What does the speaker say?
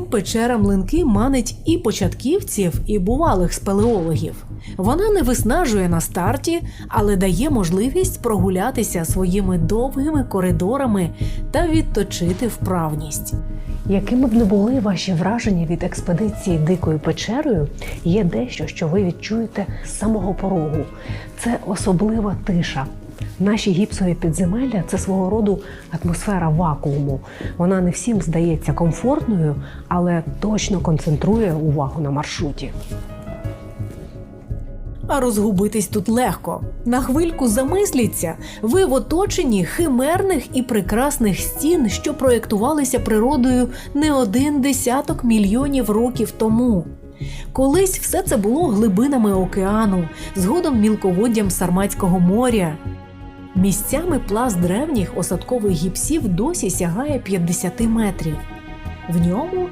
Печера млинки манить і початківців, і бувалих спелеологів. Вона не виснажує на старті, але дає можливість прогулятися своїми довгими коридорами та відточити вправність. Якими б не були ваші враження від експедиції дикою печерою, є дещо, що ви відчуєте з самого порогу. Це особлива тиша. Наші гіпсові підземелля це свого роду атмосфера вакууму. Вона не всім здається комфортною, але точно концентрує увагу на маршруті. А розгубитись тут легко. На хвильку замисліться, ви в оточенні химерних і прекрасних стін, що проєктувалися природою не один десяток мільйонів років тому. Колись все це було глибинами океану, згодом мілководдям Сарматського моря. Місцями пласт древніх осадкових гіпсів досі сягає 50 метрів. В ньому